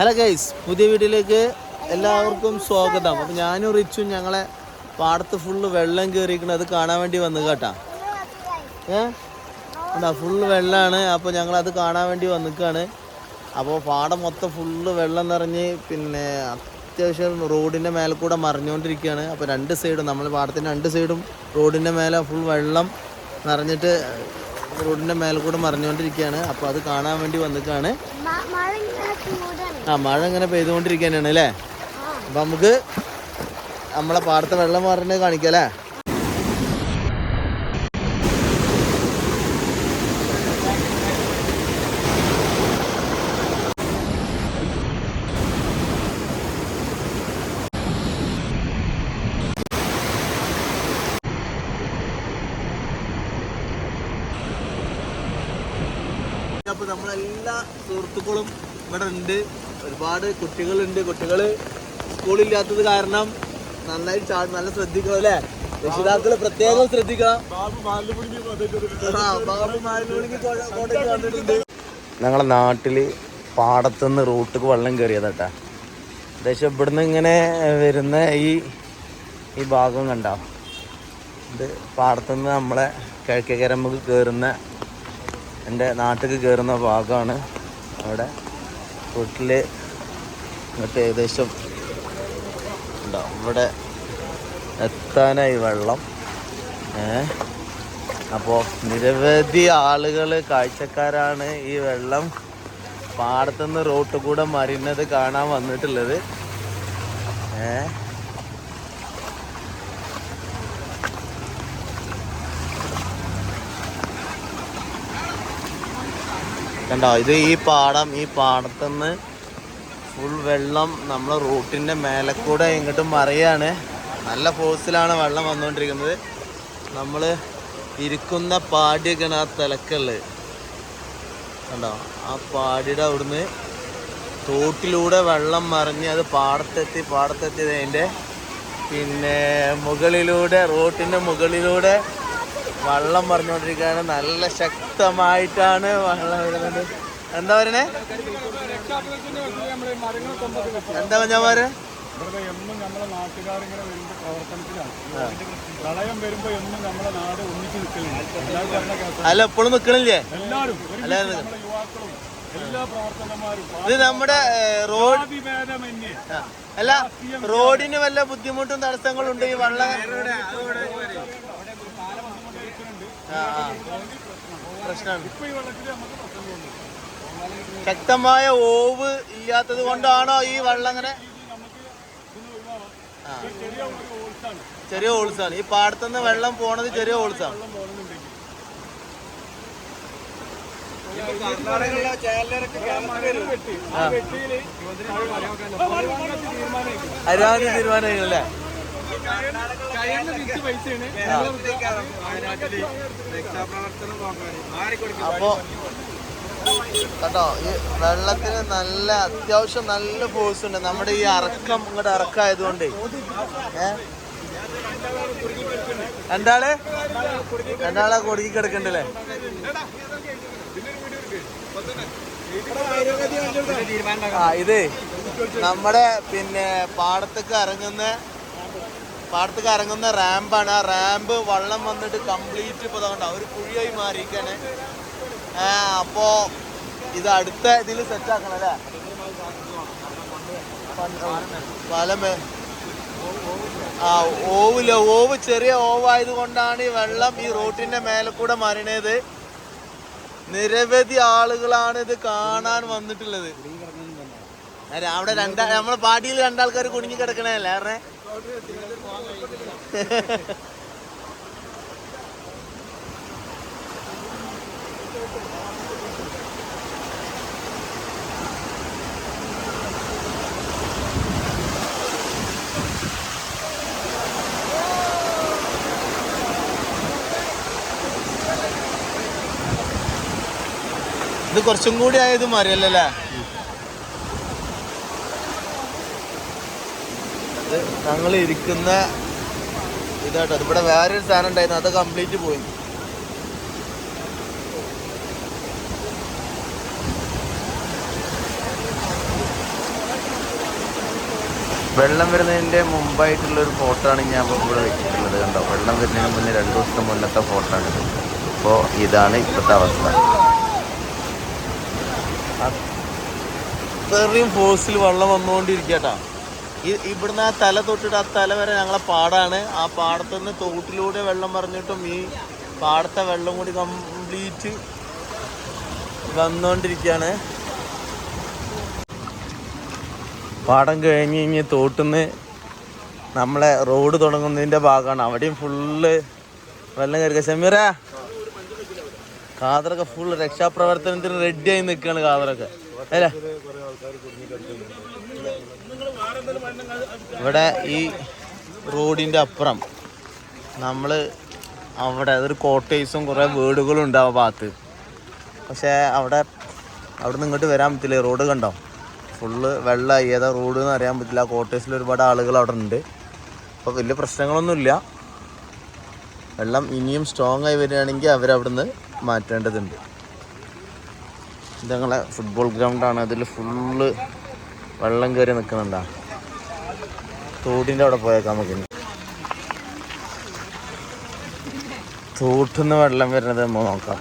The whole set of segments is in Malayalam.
ഹലോ ഗൈസ് പുതിയ വീട്ടിലേക്ക് എല്ലാവർക്കും സ്വാഗതം. അപ്പം ഞാനും റിച്ചും ഞങ്ങളെ പാടത്ത് ഫുള്ള് വെള്ളം കയറിയിരിക്കണം അത് കാണാൻ വേണ്ടി വന്നു കേട്ടാ. ഏ? എന്താ ഫുള്ള് വെള്ളമാണ് അപ്പോൾ ഞങ്ങളത് കാണാൻ വേണ്ടി വന്നിക്കാണ്. അപ്പോൾ പാടം മൊത്തം ഫുള്ള് വെള്ളം നിറഞ്ഞ് പിന്നെ അത്യാവശ്യം റോഡിന്റെ മേലെ കൂടെ മറിഞ്ഞുകൊണ്ടിരിക്കുകയാണ്. അപ്പോൾ രണ്ട് സൈഡും നമ്മൾ പാടത്തിന്റെ രണ്ട് സൈഡും റോഡിന്റെ മേലെ ഫുൾ വെള്ളം നിറഞ്ഞിട്ട് റോഡിന്റെ മേലെ കൂടെ മറിഞ്ഞുകൊണ്ടിരിക്കുകയാണ്. അപ്പോൾ അത് കാണാൻ വേണ്ടി വന്നിക്കാണ്. ആ മഴ ഇങ്ങനെ പെയ്തുകൊണ്ടിരിക്കാനാണ് അല്ലേ? അപ്പൊ നമുക്ക് നമ്മളെ പാടത്തെ വെള്ളം മാറുന്നത് കാണിക്കാം അല്ലേ? അപ്പോൾ നമ്മളെല്ലാ സുഹൃത്തുക്കളും ഇവിടെ ഉണ്ട്. ഒരുപാട് കുട്ടികളുണ്ട്. കുട്ടികൾ സ്കൂളില്ലാത്തത് കാരണം നന്നായി നല്ല ശ്രദ്ധിക്കണം അല്ലേ? രക്ഷിതാക്കൾ പ്രത്യേകം ശ്രദ്ധിക്കണം ഞങ്ങളെ നാട്ടിൽ പാടത്തുനിന്ന് റൂട്ടിക്ക് വെള്ളം കയറിയതാട്ടാ ഏകദേശം ഇവിടുന്ന് ഇങ്ങനെ വരുന്ന ഈ ഈ ഭാഗം കണ്ടോ? ഇത് പാടത്തുനിന്ന് നമ്മളെ കിഴക്കേക്കരമ്പക്ക് കയറുന്ന എന്റെ നാട്ടിൽ കയറുന്ന ഭാഗമാണ്. അവിടെ വീട്ടിൽ ഇങ്ങോട്ട് ഏകദേശം ഉണ്ടോ? ഇവിടെ എത്താനായി വെള്ളം. അപ്പോൾ നിരവധി ആളുകൾ കാഴ്ചക്കാരാണ് ഈ വെള്ളം പാടത്തുനിന്ന് റോട്ട് കൂടെ മറിഞ്ഞത് കാണാൻ വന്നിട്ടുള്ളത്. ഏ? കണ്ടോ? ഇത് ഈ പാടം ഈ പാടത്തുനിന്ന് ഫുൾ വെള്ളം നമ്മളെ റൂട്ടിന്റെ മേലെ കൂടെ ഇങ്ങോട്ട് മറിയാണ്. നല്ല ഫോഴ്സിലാണ് വെള്ളം വന്നുകൊണ്ടിരിക്കുന്നത് നമ്മൾ ഇരിക്കുന്ന പാടിയൊക്കെയാണ് ആ തിലക്കുള്ളത് കണ്ടോ? ആ പാടിയുടെ അവിടുന്ന് തോട്ടിലൂടെ വെള്ളം മറിഞ്ഞ് അത് പാടത്തെത്തി പാടത്തെത്തി അതിന്റെ പിന്നെ മുകളിലൂടെ റോട്ടിന്റെ മുകളിലൂടെ വെള്ളം മറിഞ്ഞുകൊണ്ടിരിക്കുകയാണ് നല്ല ശക്തമായിട്ടാണ് വെള്ളം വരുന്നത്. എന്താ പറയണേ? എന്താ പറ ഇവിടെ എന്നും നമ്മളെ നാട്ടുകാരിങ്ങനെ വരുമ്പോൾ പ്രവർത്തനത്തിലാണ് പ്രളയം വരുമ്പോ എന്നും നമ്മളെ നാട് ഒന്നിച്ച് പറഞ്ഞ അല്ല. എപ്പോഴും നിൽക്കണില്ലേ എല്ലാവരും യുവാക്കളും എല്ലാ പ്രവർത്തനന്മാരും ഇത് നമ്മുടെ റോഡ് അല്ല റോഡിന് വല്ല ബുദ്ധിമുട്ടും തടസ്സങ്ങളും ഉണ്ട് ഈ വള്ള. പ്രശ്നമാണ് ഇപ്പൊ ഈ വെള്ളത്തിൽ നമുക്ക് പ്രശ്നങ്ങളുണ്ട് ശക്തമായ ഓവ് ഇല്ലാത്തത് കൊണ്ടാണോ ഈ വെള്ളം അങ്ങനെ ചെറിയ ഓൾസാണ് ഈ പാടത്തുനിന്ന് വെള്ളം പോണത് ചെറിയ ഓൾസാണ് അരുവാതി പോകുന്നുണ്ടെങ്കിൽ വെട്ടി ആ. വെട്ടിയിൽ തീരുമാനം അരാതി തീരുമാനമല്ലേ കയ്യിൽ തിരിച്ച് പൈസയാണ്. അപ്പോ കേട്ടോ ഈ വെള്ളത്തിന് നല്ല അത്യാവശ്യം നല്ല ഫോഴ്സ് ഉണ്ട്. നമ്മുടെ ഈ അറക്കം ഇങ്ങോട്ട് അറക്കായതുകൊണ്ട്. ഏ? രണ്ടാൾ? രണ്ടാളെ കൊടുക്കി കിടക്കണ്ടല്ലേ? ആ ഇത് നമ്മുടെ പിന്നെ പാടത്തേക്ക് ഇറങ്ങുന്ന പാടത്തേക്ക് ഇറങ്ങുന്ന റാമ്പാണ്. ആ റാമ്പ് വള്ളം വന്നിട്ട് കംപ്ലീറ്റ് ഇപ്പോൾ അതുകൊണ്ട് ഒരു കുഴിയായി മാറിയിരിക്കാണ്. അപ്പോ ഇത് അടുത്ത ഇതിൽ സെറ്റ് ആക്കണം അല്ലേ? ആ ഓവില്ല ഓവ് ചെറിയ ഓവായത് കൊണ്ടാണ് ഈ വെള്ളം ഈ റോട്ടിന്റെ മേലെ കൂടെ മറിയണത് നിരവധി ആളുകളാണ് ഇത് കാണാൻ വന്നിട്ടുള്ളത്. അവിടെ രണ്ടാ നമ്മളെ പാടിയിൽ രണ്ടാൾക്കാർ കുടുങ്ങി കിടക്കണല്ലേ ഇത് കുറച്ചും കൂടി ആയത് മാറിയല്ലേ അത് ഞങ്ങൾ ഇരിക്കുന്ന ഇതാട്ടോ. ഇവിടെ വേറൊരു സാധനം ഉണ്ടായിരുന്നു. അത് കംപ്ലീറ്റ് പോയി. വെള്ളം വരുന്നതിന്റെ മുമ്പായിട്ടുള്ള ഒരു ഫോട്ടോ ആണ് ഞാൻ ഇപ്പോൾ ഇവിടെ വെച്ചിട്ടുള്ളത് കണ്ടോ? വെള്ളം വരുന്നതിന് മുന്നേ രണ്ട് ദിവസത്തെ മുന്നത്തെ ഫോട്ടോ ആണ് അപ്പോൾ ഇതാണ് ഇപ്പോഴത്തെ അവസ്ഥ. അത്രയും ഫോഴ്സിൽ വെള്ളം വന്നുകൊണ്ടിരിക്കട്ടാ ഇവിടുന്ന് ആ തല തൊട്ടിട്ട് ആ തല വരെ ഞങ്ങളെ പാടാണ്. ആ പാടത്തു നിന്ന് തോട്ടിലൂടെ വെള്ളം പറഞ്ഞിട്ടും ഈ പാടത്തെ വെള്ളം കൂടി കംപ്ലീറ്റ് വന്നുകൊണ്ടിരിക്കുകയാണ് പാടം കഴിഞ്ഞ് കഴിഞ്ഞ് തോട്ടിന്ന് നമ്മളെ റോഡ് തുടങ്ങുന്നതിന്റെ ഭാഗമാണ്. അവിടെയും ഫുള്ള് വെള്ളം കയറി ഷമീറ. ഖാദറൊക്കെ ഫുൾ രക്ഷാപ്രവർത്തനത്തിന് റെഡി ആയി നിൽക്കുകയാണ് ഖാദറൊക്കെ. അല്ലേ? ഇവിടെ ഈ റോഡിന്റെ അപ്പുറം നമ്മൾ അവിടെ അതൊരു കോട്ടേഴ്സും കുറേ വീടുകളും ഉണ്ട് ആ ഭാഗത്ത്. പക്ഷേ അവിടെ അവിടെ നിന്ന് ഇങ്ങോട്ട് വരാൻ പറ്റില്ല. റോഡ് കണ്ടോ? ഫുള്ള് വെള്ളമായി. ഏതാ റോഡ് എന്ന് അറിയാൻ പറ്റില്ല. കോട്ടേഴ്സിൽ ഒരുപാട് ആളുകൾ അവിടെ ഉണ്ട്. അപ്പോൾ വലിയ പ്രശ്നങ്ങളൊന്നുമില്ല. വെള്ളം ഇനിയും സ്ട്രോങ് ആയി വരികയാണെങ്കിൽ അവരവിടുന്ന് മാറ്റേണ്ടതുണ്ട്. ഇത് ഞങ്ങളെ ഫുട്ബോൾ ഗ്രൗണ്ടാണ് അതിൽ ഫുള്ള് വെള്ളം കയറി നിൽക്കുന്നുണ്ടാ തോടിന്റെ അവിടെ പോയേക്കാം നമുക്ക്. തോട്ടിന്ന് വെള്ളം വരുന്നത് നമ്മൾ നോക്കാം.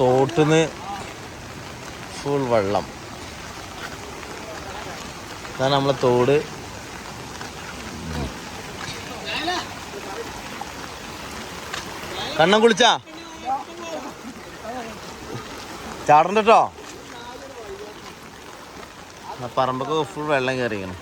തോട്ടിന്ന് ഫുൾ വെള്ളം. ഇതാണ് നമ്മളെ തോട്. കണ്ണം കുളിച്ചാ? ചാടണ്ട പറമ്പൊക്കെ ഫുൾ വെള്ളം കയറിയാണ്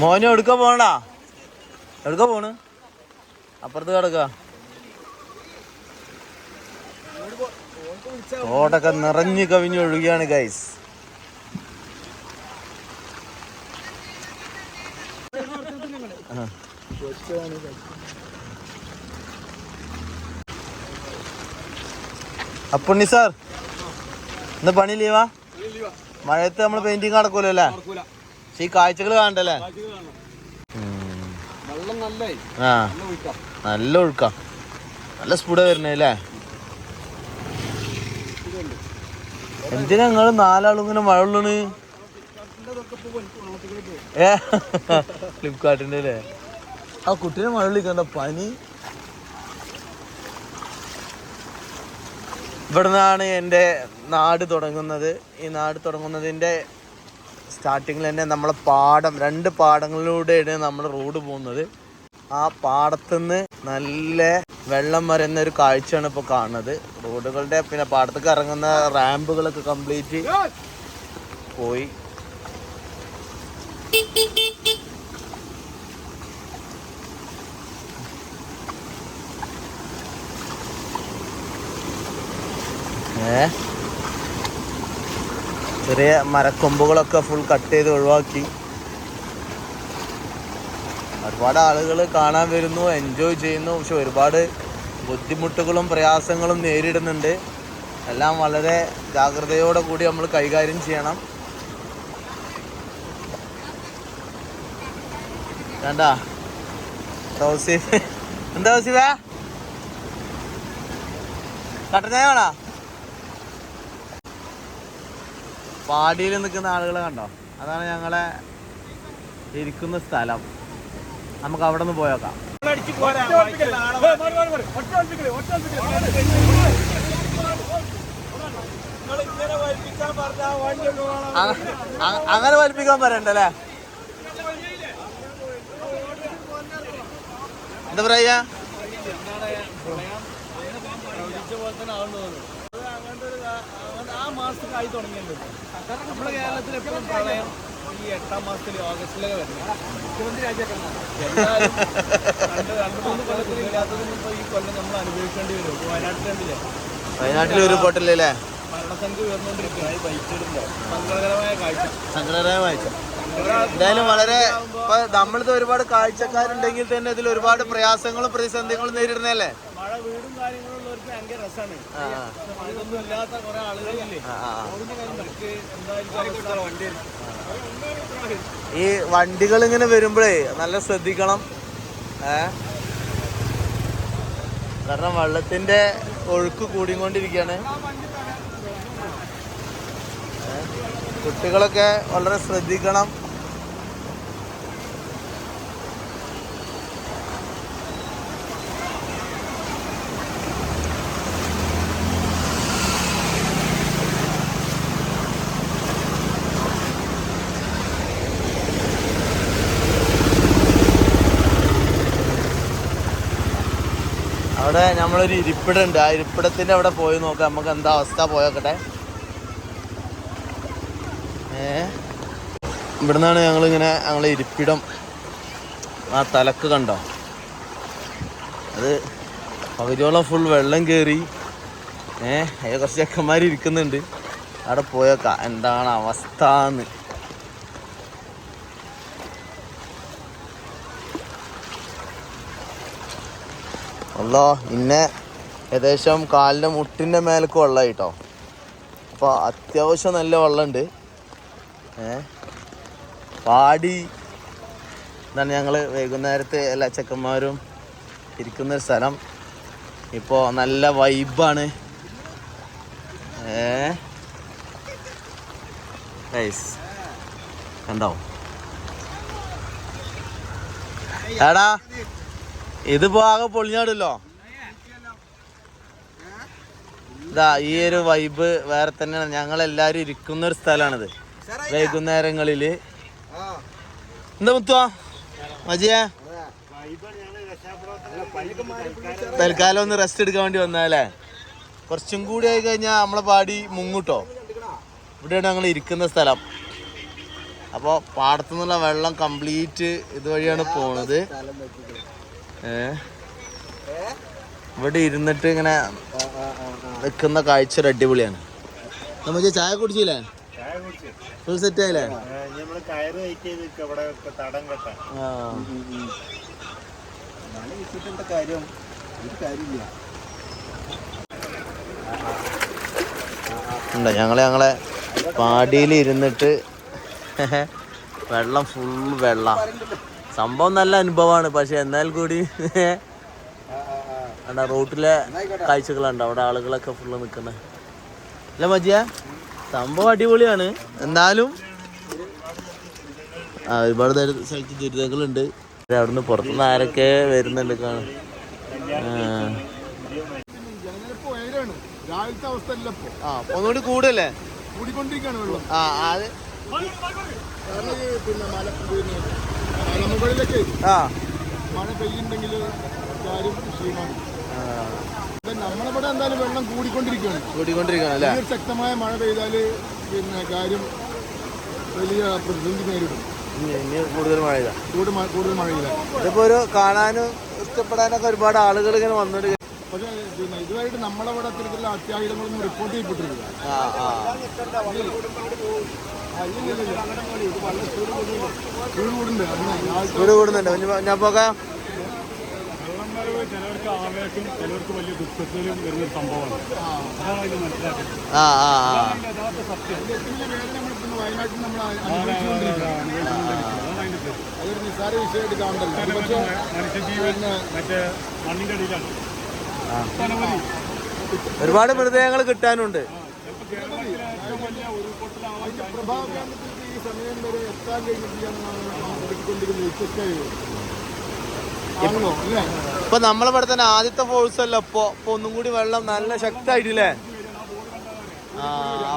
മോനെ എടുക്ക പോണടാ? എടുക്ക പോണ്? അപ്പുറത്ത് കിടക്ക. തോടൊക്കെ നിറഞ്ഞു കവിഞ്ഞ് ഒഴുകിയാണ് ഗൈസ് അപ്പുണ്ണി സാർ ഇന്ന് പണി ലീവാ മഴയത്ത് നമ്മൾ പെയിന്റിങ് നടക്കൂലോ അല്ലേ? ഈ കാഴ്ചകൾ കാണണ്ടല്ലേ? ആ നല്ല ഒഴുക്ക. നല്ല സ്പീഡ് വരുന്നേ അല്ലേ? എന്തിനാ നിങ്ങൾ നാലാളും ഇങ്ങനെ മഴ ഉള്ളണ് ഏ? ഫ്ലിപ്കാർട്ടിന്റെ അല്ലേ? ആ കുട്ടീനെ മഴ വിളിക്കണ്ട പനി. ഇവിടുന്നാണ് എന്റെ നാട് തുടങ്ങുന്നത്. ഈ നാട് തുടങ്ങുന്നതിന്റെ സ്റ്റാർട്ടിങ്ങിൽ തന്നെ നമ്മളെ പാടം രണ്ട് പാടങ്ങളിലൂടെയാണ് നമ്മൾ റോഡ് പോകുന്നത്. ആ പാടത്തുനിന്ന് നല്ല വെള്ളം വരുന്ന ഒരു കാഴ്ചയാണ് ഇപ്പോൾ കാണുന്നത്. റോഡുകളുടെ പിന്നെ പാടത്തേക്ക് ഇറങ്ങുന്ന റാമ്പുകളൊക്കെ കംപ്ലീറ്റ് പോയി. ചെറിയ മരക്കൊമ്പുകളൊക്കെ ഫുൾ കട്ട് ചെയ്ത് ഒഴിവാക്കി. ഒരുപാട് ആളുകൾ കാണാൻ വരുന്നു എൻജോയ് ചെയ്യുന്നു. പക്ഷെ ഒരുപാട് ബുദ്ധിമുട്ടുകളും പ്രയാസങ്ങളും നേരിടുന്നുണ്ട്. എല്ലാം വളരെ ജാഗ്രതയോടെ കൂടി നമ്മൾ കൈകാര്യം ചെയ്യണം. വേണ്ട. തൗസീഫ് എന്താ തൗസീഫേ കട്ടനായ വേണോ? പാടിയിൽ നിൽക്കുന്ന ആളുകളെ കണ്ടോ? അതാണ് ഞങ്ങളെ ഇരിക്കുന്ന സ്ഥലം. നമുക്ക് അവിടെ നിന്ന് പോയേക്കാം അങ്ങനെ വലിപ്പിക്കാൻ പറയണ്ടല്ലേ? എന്താ പറയാ? ആ മാസത്തിലായി തുടങ്ങിയിട്ടുണ്ട് നമ്മുടെ കേരളത്തിൽ എപ്പോഴും പ്രളയം ഈ എട്ടാം മാസത്തിൽ ഓഗസ്റ്റിലൊക്കെ വരുന്നത് മുഖ്യമന്ത്രി രാജ്യമൊക്കെ എന്തായാലും രണ്ട് രണ്ട് മൂന്ന് കൊല്ലത്തിൽ ഇല്ലാത്തതിന് ഇപ്പോൾ ഈ കൊല്ലം നമ്മൾ അനുഭവിക്കേണ്ടി വരും വയനാട്ടിൽ വയനാട്ടിൽ ഉരുൾപൊട്ടല്ലേ മരണസംഖ്യ ഉയർന്നുകൊണ്ടിരിക്കുകയാണ് സങ്കടകരമായ കാഴ്ച. സങ്കടകരമായ വായിച്ച എന്തായാലും വളരെ ഇപ്പൊ നമ്മളിത് ഒരുപാട് കാഴ്ചക്കാരുണ്ടെങ്കിൽ തന്നെ ഇതിൽ ഒരുപാട് പ്രയാസങ്ങളും പ്രതിസന്ധികളും നേരിടുന്നല്ലേ മഴ വീടും കാര്യങ്ങളും ഉള്ളവർക്ക് ഭയങ്കര രസമാണ് ആ, ആ, ഇതൊന്നും ഇല്ലാത്ത കുറെ ആളുകളില്ലേ ആ, ആ. അവർക്ക് എന്തായാലും വണ്ടി ഈ വണ്ടികൾ ഇങ്ങനെ വരുമ്പോഴേ നല്ല ശ്രദ്ധിക്കണം. ഏ? കാരണം വെള്ളത്തിന്റെ ഒഴുക്ക് കൂടിക്കൊണ്ടിരിക്കുകയാണ്. ഏ? കുട്ടികളൊക്കെ വളരെ ശ്രദ്ധിക്കണം. അവിടെ നമ്മളൊരു ഇരിപ്പിടുണ്ട്. ആ ഇരിപ്പിടത്തിന്റെ അവിടെ പോയി നോക്കാം. നമുക്ക് എന്താ അവസ്ഥ? പോയോക്കട്ടെ ഏ? ഇവിടുന്നാണ് ഞങ്ങളിങ്ങനെ ഞങ്ങളെ ഇരിപ്പിടം ആ തലക്ക് കണ്ടോ? അത് പകുതിയോളം ഫുൾ വെള്ളം കയറി ഏ? കുറച്ച് ചെക്കന്മാർ ഇരിക്കുന്നുണ്ട്. അവിടെ പോയേക്കാം എന്താണ് അവസ്ഥ എന്ന്. അല്ലോ ഇന്നെ ഏകദേശം കാലിന്റെ മുട്ടിന്റെ മേലേക്ക് വെള്ളം കേട്ടോ അപ്പോൾ അത്യാവശ്യം നല്ല വെള്ളമുണ്ട് ഏ? പാടി എന്താണ് ഞങ്ങൾ വൈകുന്നേരത്തെ എല്ലാ ചെക്കന്മാരും ഇരിക്കുന്നൊരു സ്ഥലം. ഇപ്പോൾ നല്ല വൈബാണ്. ഏ? ഐസ് കണ്ടോ? എടാ ഇതിപ്പോ ആകെ പൊളിഞ്ഞാടല്ലോ. ഇതാ ഈ ഒരു വൈബ് വേറെ തന്നെയാണ്. ഞങ്ങൾ എല്ലാരും ഇരിക്കുന്ന ഒരു സ്ഥലമാണിത്. വൈകുന്നേരങ്ങളിൽ. എന്താ മുത്തുവാ? മജിയ? തൽക്കാലം ഒന്ന് റെസ്റ്റ് എടുക്കാൻ വേണ്ടി വന്നാലേ കുറച്ചും കൂടി ആയി കഴിഞ്ഞാൽ നമ്മളെ പാടി മുങ്ങൂട്ടോ? ഇവിടെയാണ് ഞങ്ങൾ ഇരിക്കുന്ന സ്ഥലം. അപ്പോൾ പാടത്തു നിന്നുള്ള വെള്ളം കംപ്ലീറ്റ് ഇതുവഴിയാണ് പോണത്. ഇവിടെ ഇരുന്നിട്ട് ഇങ്ങനെ നിൽക്കുന്ന കാഴ്ച ഒരു അടിപൊളിയാണ്. നമുക്ക് ചായ കുടിച്ചില്ലേ ഫുൾ സെറ്റ് ആയില്ലേ? കാര്യം കാര്യമില്ല ഞങ്ങൾ ഞങ്ങളെ പാടിയിൽ ഇരുന്നിട്ട് വെള്ളം ഫുൾ വെള്ളം. സംഭവം നല്ല അനുഭവമാണ്. പക്ഷെ എന്നാൽ കൂടി അവിടെ റോട്ടിലെ കാഴ്ചകളുണ്ട് അവിടെ ആളുകളൊക്കെ ഫുള്ള് നിൽക്കുന്നത് അല്ല മജിയ? സംഭവം അടിപൊളിയാണ്. എന്നാലും ആ ഒരുപാട് തര സ്ഥലത്ത് ദുരിതങ്ങളുണ്ട്. അവിടുന്ന് പുറത്തുനിന്ന് ആരൊക്കെ വരുന്നുണ്ട് കാണാൻ? രാവിലത്തെ അവസ്ഥ ആ ഒന്നുകൂടി കൂടല്ലേ? കൂടിക്കൊണ്ടിരിക്കുകയാണ് വെള്ളം. ആ അത്. പിന്നെ മല പിന്നെ മലമുകളിലൊക്കെ ആ. മഴ പെയ്യുണ്ടെങ്കിൽ കാര്യം ഇപ്പൊ നമ്മളിവിടെ എന്തായാലും വെള്ളം കൂടിക്കൊണ്ടിരിക്കുകയാണ്. കൂടിക്കൊണ്ടിരിക്കുകയാണ് അല്ലേ? ശക്തമായ മഴ പെയ്താൽ പിന്നെ കാര്യം വലിയ പ്രതിസന്ധി നേരിടും. ഇനി കൂടുതൽ മഴ ഇതാ കൂടുതൽ മഴ കൂടുതൽ മഴയില്ല. ഇതിപ്പോ ഒരു കാണാനും ഇഷ്ടപ്പെടാനൊക്കെ ഒരുപാട് ആളുകൾ ഇങ്ങനെ വന്നിട്ട് പക്ഷേ പിന്നെ ഇതുവരെയായിട്ട് നമ്മളവിടെ അത്തരത്തിലുള്ള അത്യാഹിതങ്ങളൊന്നും റിപ്പോർട്ട് ചെയ്യപ്പെട്ടിട്ടില്ല. ചൂട് കൂടുന്നുണ്ട്. ഞാൻ പോകാം. വെള്ളം വരവ് ചിലവർക്ക് ആവേശം ചിലവർക്ക് വലിയ ദുഃഖത്തിലും വരുന്ന സംഭവമാണ് അതാണ് മനസ്സിലാക്കുന്നത് സത്യം വയനാട്ടിൽ നമ്മൾ അതൊരു നിസ്സാര വിഷയമായിട്ട് കാണണ്ടല്ലോ പക്ഷേ മനുഷ്യജീവൻ മറ്റേ മണ്ണിന്റെ അടിയിലാണ് ഒരുപാട് മൃതദേഹങ്ങൾ കിട്ടാനുണ്ട്. ഈ സമയം വരെ എത്താൻ ഇപ്പൊ നമ്മളിവിടെ തന്നെ ആദ്യത്തെ ഫോഴ്സ് അല്ല? ഇപ്പൊ ഇപ്പൊ ഒന്നും കൂടി വെള്ളം നല്ല ശക്തമായിട്ടില്ലേ? ആ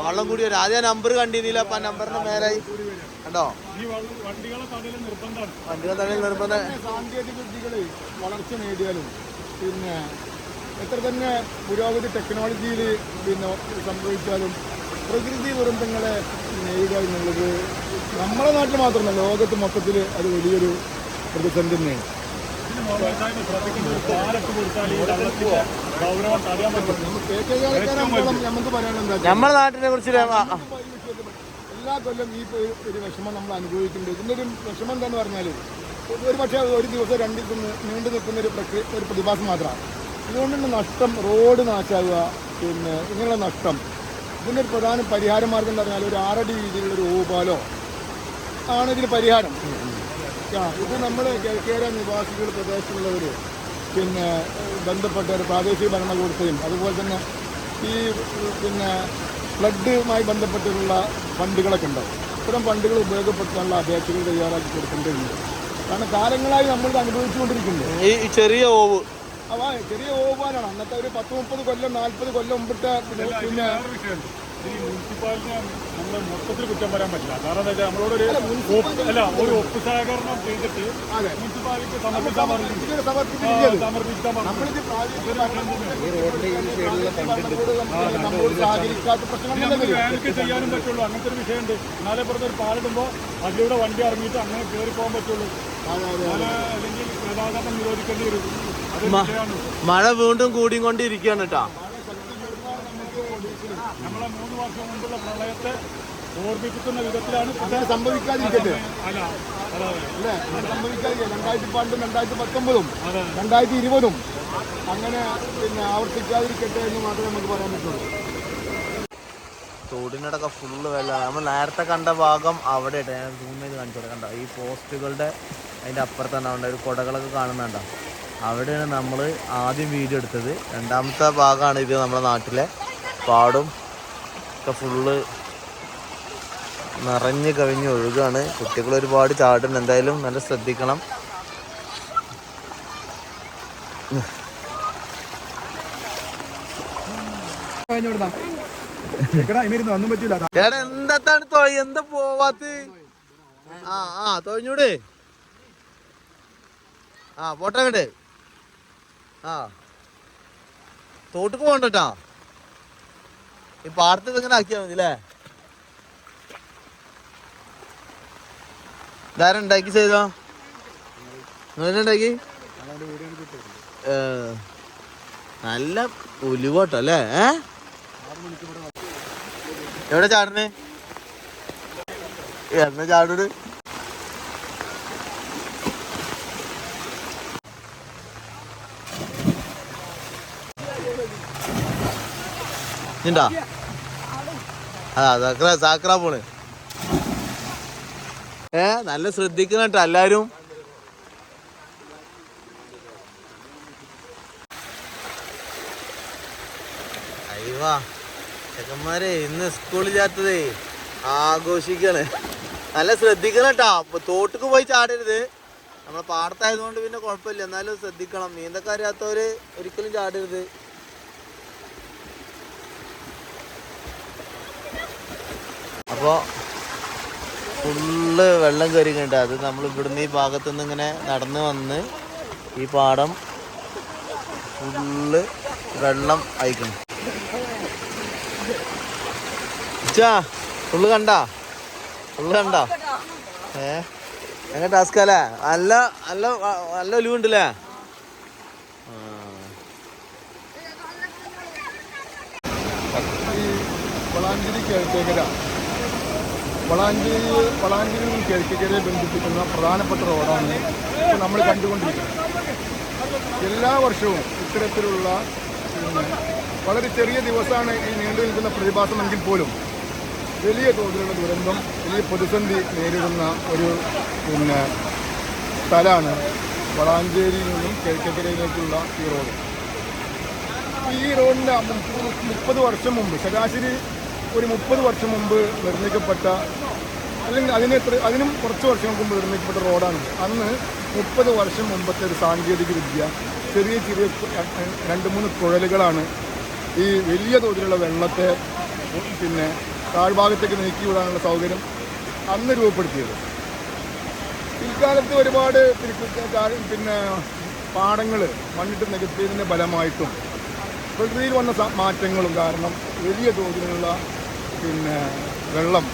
വെള്ളം കൂടി വരും. ആദ്യം നമ്പർ കണ്ടിരുന്നില്ല അപ്പൊ ആ നമ്പറിന്റെ മേലായി. കണ്ടോ? വണ്ടികളെ തടയിൽ നിർബന്ധം. സാങ്കേതിക വിദ്യകൾ വളർച്ച നേടിയാലും പിന്നെ എത്ര തന്നെ പുരോഗതി ടെക്നോളജിയിൽ പിന്നെ സംഭവിച്ചാലും പ്രകൃതി ദുരന്തങ്ങളെ നേരിടുക എന്നുള്ളത് നമ്മുടെ നാട്ടിൽ മാത്രമല്ല ലോകത്ത് മൊത്തത്തിൽ അത് വലിയൊരു പ്രതിസന്ധി തന്നെയാണ്. നമ്മുടെ നാട്ടിനെ കുറിച്ച് എല്ലാ കൊല്ലം ഈ ഒരു വിഷമം നമ്മൾ അനുഭവിക്കുന്നുണ്ട്. ഇതിന്റെ ഒരു വിഷമം എന്താന്ന് പറഞ്ഞാൽ ഒരു പക്ഷേ ഒരു ദിവസം രണ്ട് ദിവസം നീണ്ടു നിൽക്കുന്ന ഒരു പ്രക്രിയ ഒരു പ്രതിഭാസം മാത്രമാണ്. ഇതുകൊണ്ടുള്ള നഷ്ടം റോഡ് നാശാവുക പിന്നെ ഇങ്ങനെയുള്ള നഷ്ടം. ഇതിന്റെ ഒരു പ്രധാന പരിഹാര മാർഗം എന്ന് പറഞ്ഞാൽ ഒരു ആറടി രീതിയിലുള്ള ഒരു ഓപാലോ ആണ് ഇതിന് പരിഹാരം. ഇത് നമ്മൾ കേര നിവാസികൾ പ്രദേശത്തുള്ളവർ പിന്നെ ബന്ധപ്പെട്ട ഒരു പ്രാദേശിക ഭരണകൂടത്തെയും അതുപോലെ തന്നെ ഈ പിന്നെ ഫ്ലഡുമായി ബന്ധപ്പെട്ടിട്ടുള്ള ഫണ്ടുകളൊക്കെ ഉണ്ടാവും ഇത്തരം ഫണ്ടുകൾ ഉപയോഗപ്പെടുത്താനുള്ള അപേക്ഷകൾ തയ്യാറാക്കി കൊടുക്കേണ്ടതുണ്ട്. കാരണം കാലങ്ങളായി നമ്മളിത് അനുഭവിച്ചുകൊണ്ടിരിക്കുന്നു ഈ ചെറിയ ഓവ് അവ ചെറിയ ഓപാനാണ് അന്നത്തെ ഒരു പത്ത് മുപ്പത് കൊല്ലം നാൽപ്പത് കൊല്ലം മുമ്പിട്ട് പിന്നെ പിന്നെ ഈ മുനിസിപ്പാലിറ്റിനെ നമ്മൾ മൊത്തത്തിൽ കുറ്റം പറയാൻ പറ്റില്ല. കാരണം എന്താ വെച്ചാൽ നമ്മളോട് അല്ല ഒരു ഒപ്പ് സഹകരണം ചെയ്തിട്ട് മുനിസിപ്പാലിറ്റി സമർപ്പിക്കാൻ പറഞ്ഞു സമർപ്പിക്കാൻ വേനൽക്ക് ചെയ്യാനും പറ്റുള്ളൂ. അങ്ങനത്തെ ഒരു വിഷയമുണ്ട്. എന്നാലേ പുറത്തൊരു പാലിടുമ്പോൾ അതിലൂടെ വണ്ടി ഇറങ്ങിയിട്ട് അങ്ങനെ കയറി പോകാൻ പറ്റുള്ളൂ. മഴ വീണ്ടും കൂടിക്കൊണ്ടിരിക്കുകയാണ് കേട്ടാ നമ്മളെ മൂന്ന് വർഷം മുമ്പുള്ള പ്രളയത്തെ ഓർമ്മിപ്പിക്കുന്ന വിധത്തിലാണ് അങ്ങനെ സംഭവിക്കാതിരിക്കട്ടെ. അല്ല? അതെ അല്ലേ അങ്ങനെ സംഭവിക്കാതിരിക്കട്ടെ. രണ്ടായിരത്തി പണ്ടും രണ്ടായിരത്തി പത്തൊമ്പതും രണ്ടായിരത്തി ഇരുപതും അങ്ങനെ പിന്നെ ആവർത്തിക്കാതിരിക്കട്ടെ എന്ന് മാത്രമേ നമുക്ക് പറയാൻ പറ്റുള്ളൂ. തോടിനടക്കം ഫുള്ള് വെള്ളമാണ്. നമ്മൾ നേരത്തെ കണ്ട ഭാഗം അവിടെ ഇട്ടു ഞാൻ സൂം ചെയ്ത് കാണിച്ചു കൊടുക്കാം. കണ്ടോ ഈ പോസ്റ്റുകളുടെ അതിന്റെ അപ്പുറത്താണ് അവിടെ ഒരു കുടകളൊക്കെ കാണുന്നുണ്ടോ? അവിടെയാണ് നമ്മൾ ആദ്യം വീഡിയോ എടുത്തത്. രണ്ടാമത്തെ ഭാഗമാണ് ഇത് നമ്മുടെ നാട്ടിലെ പാടും ഒക്കെ ഫുള്ള് നിറഞ്ഞ് കവിഞ്ഞ് ഒഴുകാണ്. കുട്ടികൾ ഒരുപാട് ചാടുന്നുണ്ട്. എന്തായാലും നല്ല ശ്രദ്ധിക്കണം. എന്താ തൊഴി എന്താ പോവാത്ത്? ആ ആ തൊഴിഞ്ഞൂടെ. ആ പോട്ടെ അങ്ങോട്ട് ആ. തോട്ട് പോകണ്ടട്ടാ ഈ പാടത്ത് ഇതെങ്ങനെ ആക്കിയാ മതി അല്ലേ ഇതാരം ഉണ്ടാക്കി ചെയ്തോ? ഉണ്ടാക്കി? നല്ല ഉലുവട്ടോ അല്ലേ? എവിടെ ചാടണേ എന്നാ ചാടൂട് ഇണ്ടാ അതാ സാക്ര പോണ്. ഏ നല്ല ശ്രദ്ധിക്കുന്ന കേട്ടോ എല്ലാരും. അയ്യവാ ചെക്കന്മാരെ ഇന്ന് സ്കൂളില്ലാത്തതേ ആഘോഷിക്കാണ്. നല്ല ശ്രദ്ധിക്കണം കേട്ടോ. തോട്ടിക്ക് പോയി ചാടരുത്. നമ്മളെ പാടത്തായതുകൊണ്ട് പിന്നെ കുഴപ്പമില്ല. എന്നാലും ശ്രദ്ധിക്കണം. നീന്തക്കാരാത്തവര് ഒരിക്കലും ചാടരുത്. അപ്പോ ഫുള്ള് വെള്ളം കയറിയിട്ടുണ്ട് അത് നമ്മൾ ഇവിടുന്ന് ഈ ഭാഗത്തു നിന്ന് ഇങ്ങനെ നടന്ന് വന്ന് ഈ പാടം ഫുള്ള് വെള്ളം അയക്കണം ചാ ഫുള്ള് കണ്ടാ? ഫുള്ള് കണ്ടാ? ഏ എങ്ങനെ ടാസ്ക് അല്ലേ? നല്ല നല്ല നല്ല ഒലിവുണ്ടല്ലേ? ആ. കേൾക്കേക്കര വളാഞ്ചേരി വളാഞ്ചേരി കിഴക്കിക്കരയെ ബന്ധിപ്പിക്കുന്ന പ്രധാനപ്പെട്ട റോഡാണ് നമ്മൾ കണ്ടുകൊണ്ടിരിക്കുന്നത്. എല്ലാ വർഷവും ഇത്തരത്തിലുള്ള വളരെ ചെറിയ ദിവസമാണ് ഈ നീണ്ടു നിൽക്കുന്ന പ്രതിഭാസമെങ്കിൽ പോലും വലിയ തോതിലുള്ള ദുരന്തം വലിയ പ്രതിസന്ധി നേരിടുന്ന ഒരു പിന്നെ സ്ഥലമാണ് വളാഞ്ചേരിയിൽ നിന്നും കിഴക്കക്കരയിലേക്കുള്ള ഈ റോഡ്. ഈ റോഡിന്റെ മുപ്പത് വർഷം മുമ്പ് ശരാശരി ഒരു മുപ്പത് വർഷം മുമ്പ് നിർമ്മിക്കപ്പെട്ട അല്ലെങ്കിൽ അതിന് അതിനും കുറച്ച് വർഷം മുമ്പ് നിർമ്മിക്കപ്പെട്ട റോഡാണ്. അന്ന് മുപ്പത് വർഷം മുമ്പത്തെ ഒരു സാങ്കേതിക വിദ്യ ചെറിയ ചെറിയ രണ്ട് മൂന്ന് കുഴലുകളാണ് ഈ വലിയ തോതിലുള്ള വെള്ളത്തെ പിന്നെ താഴ്ഭാഗത്തേക്ക് നീക്കി വിടാനുള്ള സൗകര്യം അന്ന് രൂപപ്പെടുത്തിയത്. പിൽക്കാലത്ത് ഒരുപാട് പിന്നെ പാടങ്ങൾ മണ്ണിട്ട് നികത്തിയതിന്റെ ഫലമായിട്ടും പ്രകൃതിയിൽ വന്ന മാറ്റങ്ങളും കാരണം വലിയ തോതിലുള്ള പിന്നെ വെള്ളം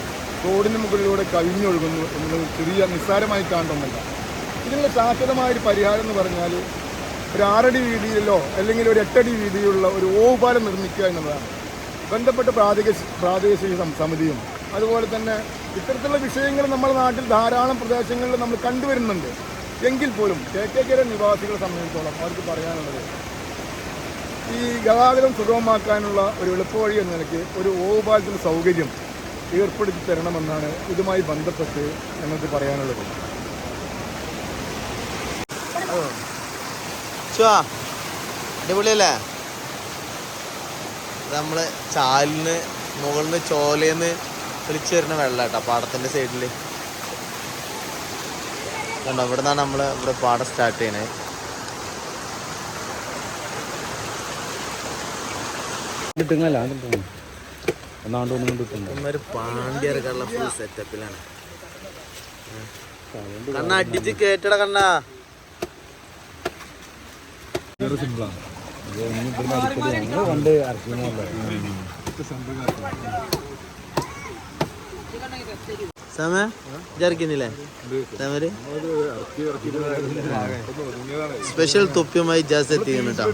റോഡിന് മുകളിലൂടെ കവിഞ്ഞൊഴുകുന്നു എന്നത് ചെറിയ നിസ്സാരമായി കാണുന്നില്ല ഇതിനുള്ള ശാശ്വതമായ ഒരു പരിഹാരം എന്ന് പറഞ്ഞാൽ ഒരു ആറടി വീതിയിലോ അല്ലെങ്കിൽ ഒരു എട്ടടി വീതിയിലുള്ള ഒരു ഓവുപാലം നിർമ്മിക്കുക എന്നുള്ളതാണ്. ബന്ധപ്പെട്ട പ്രാദേശിക പ്രാദേശിക സമിതിയും അതുപോലെ തന്നെ ഇത്തരത്തിലുള്ള വിഷയങ്ങൾ നമ്മുടെ നാട്ടിൽ ധാരാളം പ്രദേശങ്ങളിൽ നമ്മൾ കണ്ടുവരുന്നുണ്ട്. എങ്കിൽ പോലും കെ കെ നിവാസികളെ സംബന്ധിച്ചോളം അവർക്ക് പറയാനുള്ളത് ഈ ഗതാഗതം സുഗമമാക്കാനുള്ള ഒരു എളുപ്പവഴി എന്ന നിലയ്ക്ക് ഒരു ഓവുപാലത്തിന് സൗകര്യം ഏർപ്പെടുത്തി തരണമെന്നാണ് ഇതുമായി ബന്ധപ്പെട്ട് ഞങ്ങൾക്ക് പറയാനുള്ളത്. അടിപൊളിയല്ലേ? നമ്മൾ ചാലിന് മുകളിൽ നിന്ന് ചോലേന്ന് ഒലിച്ചു വരുന്ന വെള്ളം കേട്ടോ പാടത്തിന്റെ സൈഡിൽ കണ്ടോ ഇവിടെ നിന്നാണ് നമ്മൾ ഇവിടെ പാടം സ്റ്റാർട്ട് ചെയ്യണേ. കിട്ടുന്നല്ല ഒന്നാണ്ട് ഒന്നും കിട്ടുന്നു ഇവന്മാര് പാണ്ടി ഇറക്കാനുള്ള ഫുൾ സെറ്റപ്പിലാണ് കണ്ണ അടിച്ച് കേട്ടട കണ്ണ സിമ്പിളാണ് പണ്ട് സമ സമര് സ്പെഷ്യൽ തൊപ്പിയുമായി ജാസ് എത്തിക്കുന്നു കേട്ടോ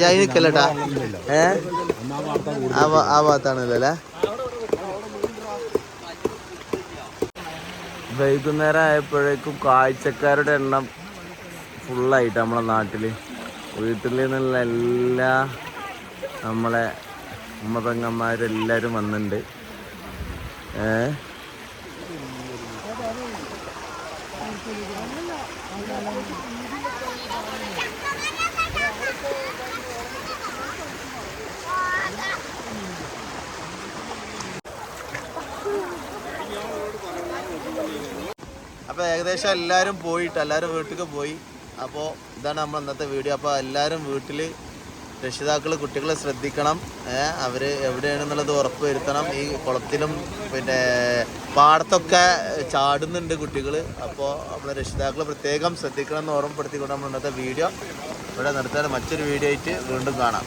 ജൈനിക്കല്ലട്ടാ. ഏ? ആ ഭാഗത്താണല്ലോ അല്ലേ വൈകുന്നേരം ആയപ്പോഴേക്കും കാഴ്ചക്കാരുടെ എണ്ണം ഫുള്ളായിട്ട് നമ്മളെ നാട്ടിൽ വീട്ടിൽ നിന്നുള്ള എല്ലാ നമ്മളെ ഉമ്മതങ്ങന്മാരെല്ലാവരും വന്നിട്ടുണ്ട് ഏ? അപ്പോൾ ഏകദേശം എല്ലാവരും പോയിട്ട് എല്ലാവരും വീട്ടിലേക്ക് പോയി. അപ്പോൾ ഇതാണ് നമ്മൾ ഇന്നത്തെ വീഡിയോ. അപ്പോൾ എല്ലാവരും വീട്ടിൽ രക്ഷിതാക്കൾ കുട്ടികളെ ശ്രദ്ധിക്കണം. അവർ എവിടെയാണെന്നുള്ളത് ഉറപ്പ് വരുത്തണം. ഈ കുളത്തിലും പിന്നെ പാടത്തൊക്കെ ചാടുന്നുണ്ട് കുട്ടികൾ അപ്പോൾ നമ്മൾ രക്ഷിതാക്കൾ പ്രത്യേകം ശ്രദ്ധിക്കണം എന്ന് ഓർമ്മപ്പെടുത്തിക്കൊണ്ട് നമ്മൾ ഇന്നത്തെ വീഡിയോ ഇവിടെ നിർത്താൻ മറ്റൊരു വീഡിയോ ആയിട്ട് വീണ്ടും കാണാം.